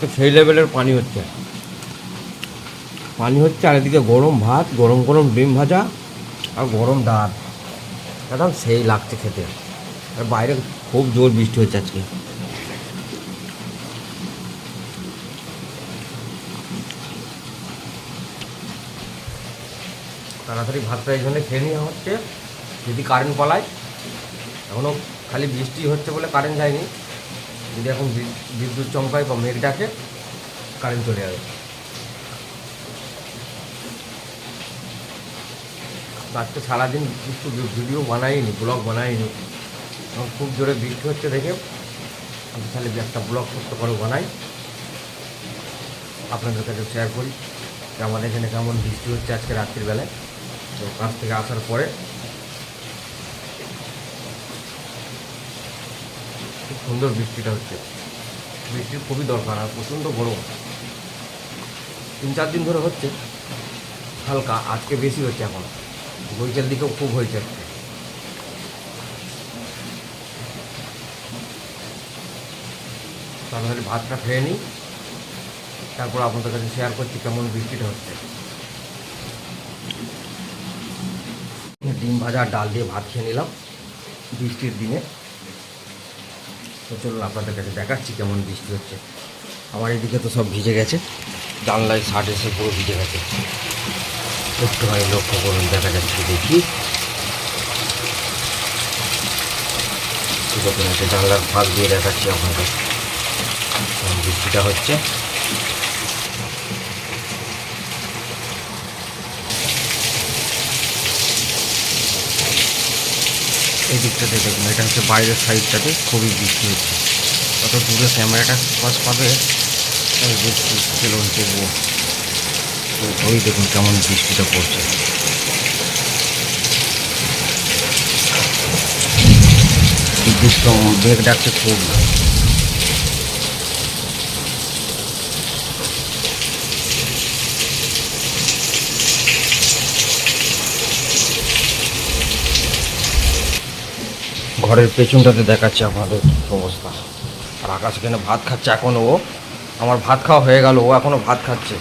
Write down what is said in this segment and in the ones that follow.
তো সেই লেভেলের পানি হচ্ছে। পানি হচ্ছে আর এদিকে গরম ভাত, গরম গরম ডিম ভাজা আর গরম ডাল। একদম সেই লাগছে খেতে। আর বাইরে খুব জোর বৃষ্টি হচ্ছে আজকে। তাড়াতাড়ি ভাতটা এই খেয়ে নেওয়া হচ্ছে। যদি কারেন্ট পালায় এখনও খালি বৃষ্টি হচ্ছে বলে কারেন্ট যায়নি। যদি এখন বিদ্যুৎ চমকায় বা মেঘ ডাকে কারেন্ট চলে যাবে আজকে সারাদিন কিছু ভিডিও বানাইনি ব্লগ বানাইনি। এবং খুব জোরে বৃষ্টি হচ্ছে দেখে, আমি তাহলে একটা ব্লগ করতে করে বানাই। আপনাদের কাছে শেয়ার করি যে আমাদের এখানে কেমন বৃষ্টি হচ্ছে আজকে রাত্রিবেলায়। তো কাজ থেকে আসার পরে খুব সুন্দর বৃষ্টিটা হচ্ছে। বৃষ্টির খুবই দরকার আর প্রচণ্ড গরম। তিন চার দিন ধরে হচ্ছে, হালকা, আজকে বেশি হচ্ছে এখন। বৈকাল দিকেও খুব হয়েছে। তাড়াতাড়ি ভাতটা খেয়ে নিই, তারপর আপনাদের কাছে শেয়ার করছি কেমন বৃষ্টিটা হচ্ছে। ডিম ভাজা ডাল দিয়ে ভাত খেয়ে নিলাম বৃষ্টির দিনে। তো চলুন আপনাদের কাছে দেখাচ্ছি কেমন বৃষ্টি হচ্ছে। আমার এদিকে তো সব ভিজে গেছে। জানলায় শার্ট এসে পুরো ভিজে গেছে। একটু একটুখানি লক্ষ্য করুন, দেখা যাচ্ছে দেখি। দেখুন জানলার ফাঁক দিয়ে দেখাচ্ছি আপনাদের। বৃষ্টিটা হচ্ছে। এই দিকটাতে দেখুন, এটা হচ্ছে বাইরের সাইডটাতে খুবই বৃষ্টি হচ্ছে। অত দূরে ক্যামেরাটা ফোকাস পাবে ছিল হচ্ছে ওই দেখুন কেমন বৃষ্টিটা পড়ছে। বিদ্যুৎ মেঘ ডাকছে খুব। ঘরের পেছনটাতে দেখাচ্ছে আপনাদের অবস্থা। আর আকাশ এখানে ভাত খাচ্ছে, এখন ও আমার ভাত খাওয়া হয়ে গেল, ও এখনও ভাত খাচ্ছে।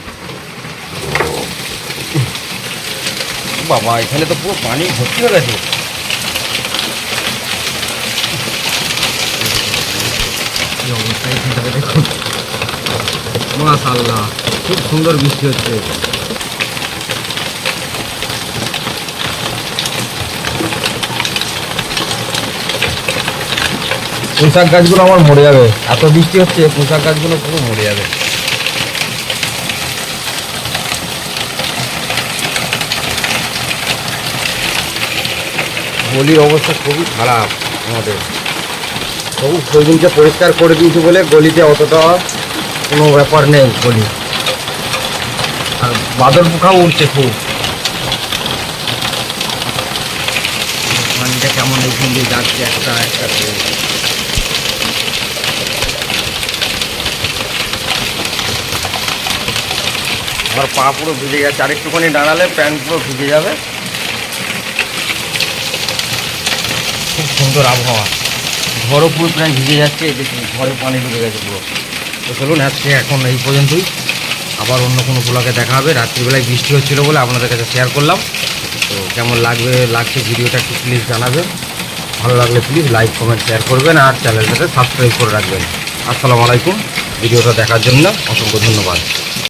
বাবা, এখানে তো পুরো পানি ভর্তি হয়ে গেছে। দেখুন। মাশাল্লাহ খুব সুন্দর বৃষ্টি হচ্ছে। পোশাক গাছগুলো আমার মরে যাবে। এত বৃষ্টি হচ্ছে, পোশাক গাছগুলো পুরো মরে যাবে। গলির অবস্থা খুবই খারাপ আমাদের। তবু সেদিনকে পরিষ্কার করে দিয়েছি বলে গলিতে অতটা কোনো ব্যাপার নেই গলি। আর বাদল পোকাও উঠছে খুব। পানিটা কেমন এইখান দিয়ে যাচ্ছে একটা একটা আমার পা পুরো ভিজে গেছে আর একটুখানি দাঁড়ালে প্যান্ট পুরো ভিজে যাবে। খুব সুন্দর আবহাওয়া। ঘরও পুরো প্রায় ভিজে যাচ্ছে দেখুন ঘরে পানি ঢুকে গেছে পুরো। তো চলুন আজকে এখন এই পর্যন্তই। আবার অন্য কোনো ব্লগে দেখা হবে। রাত্রিবেলায় বৃষ্টি হচ্ছিল বলে আপনাদের কাছে শেয়ার করলাম। তো কেমন লাগবে, লাগছে ভিডিওটা একটু প্লিজ জানাবেন। ভালো লাগলে প্লিজ লাইক কমেন্ট শেয়ার করবেন আর চ্যানেলটাতে সাবস্ক্রাইব করে রাখবেন। আসসালামু আলাইকুম। ভিডিওটা দেখার জন্য অসংখ্য ধন্যবাদ।